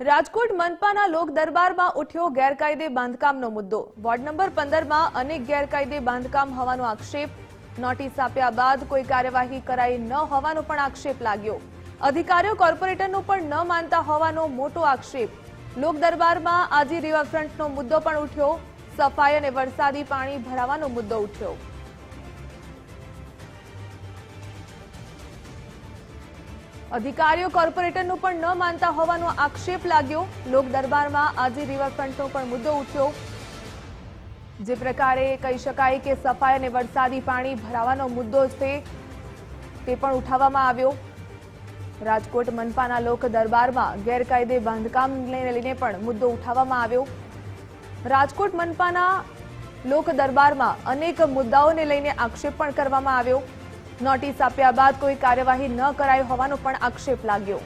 રાજકોટ મનપાના લોક દરબારમાં ઉઠ્યો ગેરકાયદે બાંધકામનો મુદ્દો. વોર્ડ નંબર પંદરમાં અનેક ગેરકાયદે બાંધકામ હોવાનો આક્ષેપ. નોટિસ આપ્યા બાદ કોઈ કાર્યવાહી કરાઈ ન હોવાનો પણ આક્ષેપ લાગ્યો. અધિકારીઓ કોર્પોરેટરનું પણ ન માનતા હોવાનો મોટો આક્ષેપ. લોક દરબારમાં આજે રિવરફ્રન્ટનો મુદ્દો પણ ઉઠ્યો. સફાઈ અને વરસાદી પાણી ભરાવાનો મુદ્દો ઉઠ્યો. અધિકારીઓ કોર્પોરેટરનું પણ ન માનતા હોવાનો આક્ષેપ લાગ્યો. લોક દરબારમાં આજે રિવરફ્રન્ટનો પણ મુદ્દો ઉઠ્યો. જે પ્રકારે કહી શકાય કે સફાઈ અને વરસાદી પાણી ભરાવાનો મુદ્દો છે, તે પણ ઉઠાવવામાં આવ્યો. રાજકોટ મનપાના લોક દરબારમાં ગેરકાયદે બાંધકામને લઈને પણ મુદ્દો ઉઠાવવામાં આવ્યો. રાજકોટ મનપાના લોક દરબારમાં અનેક મુદ્દાઓને લઈને આક્ષેપ પણ કરવામાં આવ્યો. નોટિસ આપ્યા બાદ કોઈ કાર્યવાહી ન કરાઈ હોવાનો પણ આક્ષેપ લાગ્યો.